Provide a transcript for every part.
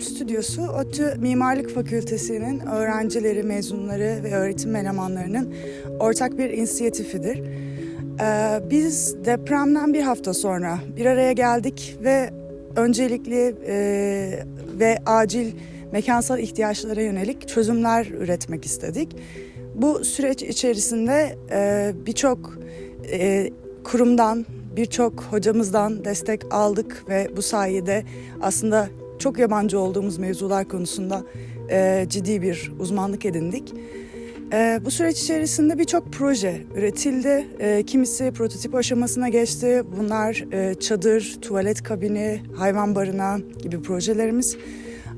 Stüdyosu, ODTÜ Mimarlık Fakültesi'nin öğrencileri, mezunları ve öğretim elemanlarının ortak bir inisiyatifidir. Ee, Biz depremden bir hafta sonra bir araya geldik ve öncelikli e, ve acil mekansal ihtiyaçlara yönelik çözümler üretmek istedik. Bu süreç içerisinde e, birçok e, kurumdan, birçok hocamızdan destek aldık ve bu sayede aslında çok yabancı olduğumuz mevzular konusunda e, ciddi bir uzmanlık edindik. E, bu süreç içerisinde birçok proje üretildi. E, kimisi prototip aşamasına geçti. Bunlar e, çadır, tuvalet kabini, hayvan barınağı gibi projelerimiz.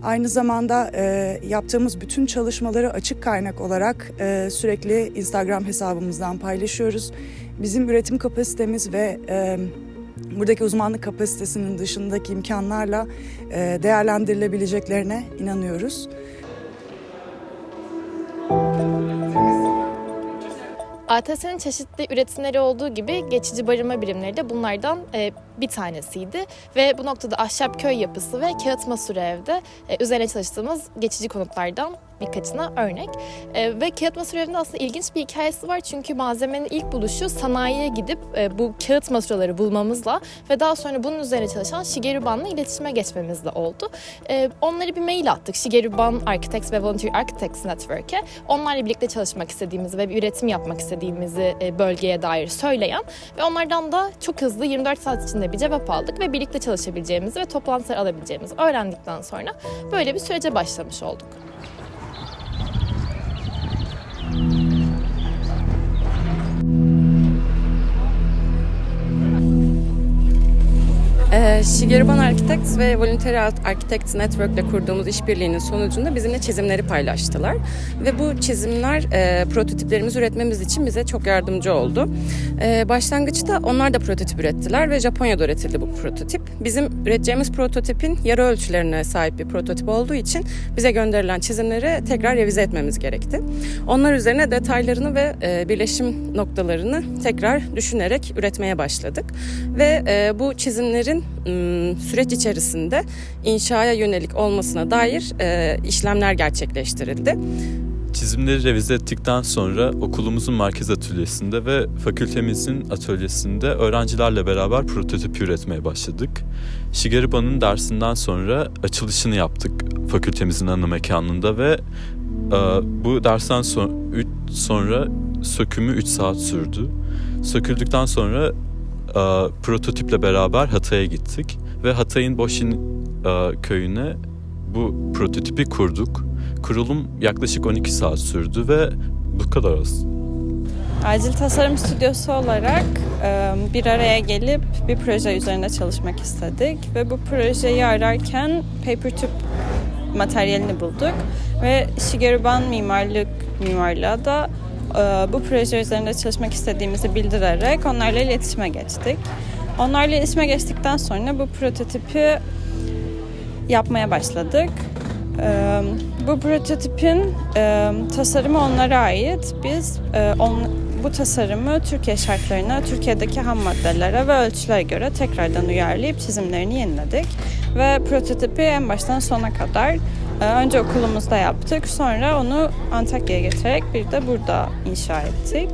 Aynı zamanda e, yaptığımız bütün çalışmaları açık kaynak olarak e, sürekli Instagram hesabımızdan paylaşıyoruz. Bizim üretim kapasitemiz ve e, buradaki uzmanlık kapasitesinin dışındaki imkanlarla e, değerlendirilebileceklerine inanıyoruz. ATS'nin çeşitli üretimleri olduğu gibi geçici barınma birimleri de bunlardan e, bir tanesiydi. Ve bu noktada ahşap köy yapısı ve kağıt masur evde e, üzerine çalıştığımız geçici konutlardan birkaçına örnek. E, ve kağıt evinde aslında ilginç bir hikayesi var. Çünkü malzemenin ilk buluşu sanayiye gidip e, bu kağıt masuraları bulmamızla ve daha sonra bunun üzerine çalışan Shigeru Ban'la iletişime geçmemizle oldu. E, onlara bir mail attık. Shigeru Ban Architects ve Volunteer Architects Network'e. Onlarla birlikte çalışmak istediğimizi ve bir üretim yapmak istediğimizi e, bölgeye dair söyleyen ve onlardan da çok hızlı 24 saat içinde bir cevap aldık ve birlikte çalışabileceğimizi ve toplantılar alabileceğimizi öğrendikten sonra böyle bir sürece başlamış olduk. Shigeruban Architects ve Voluntary Architects Network ile kurduğumuz işbirliğinin sonucunda bizimle çizimleri paylaştılar. Ve bu çizimler e, prototiplerimizi üretmemiz için bize çok yardımcı oldu. E, başlangıçta onlar da prototip ürettiler ve Japonya'da üretildi bu prototip. Bizim üreteceğimiz prototipin yarı ölçülerine sahip bir prototip olduğu için bize gönderilen çizimleri tekrar revize etmemiz gerekti. Onlar üzerine detaylarını ve e, birleşim noktalarını tekrar düşünerek üretmeye başladık. Ve e, bu çizimlerin süreç içerisinde inşaya yönelik olmasına dair e, işlemler gerçekleştirildi. Çizimleri revize ettikten sonra okulumuzun merkez atölyesinde ve fakültemizin atölyesinde öğrencilerle beraber prototip üretmeye başladık. Shigeruba'nın dersinden sonra açılışını yaptık fakültemizin ana mekanında ve e, bu dersten so- üç- sonra sökümü 3 saat sürdü. Söküldükten sonra e, prototiple beraber Hatay'a gittik ve Hatay'ın Boşin e, köyüne bu prototipi kurduk. Kurulum yaklaşık 12 saat sürdü ve bu kadar az. Acil Tasarım Stüdyosu olarak e, bir araya gelip bir proje üzerinde çalışmak istedik ve bu projeyi ararken Papertube materyalini bulduk ve Shigeruban Mimarlık Mimarlığa da bu proje üzerinde çalışmak istediğimizi bildirerek onlarla iletişime geçtik. Onlarla iletişime geçtikten sonra bu prototipi yapmaya başladık. Ee, bu prototipin e, tasarımı onlara ait. Biz e, bu tasarımı Türkiye şartlarına, Türkiye'deki ham maddelere ve ölçülere göre tekrardan uyarlayıp çizimlerini yeniledik. Ve prototipi en baştan sona kadar e, önce okulumuzda yaptık. Sonra onu Antakya'ya getirerek bir de burada inşa ettik.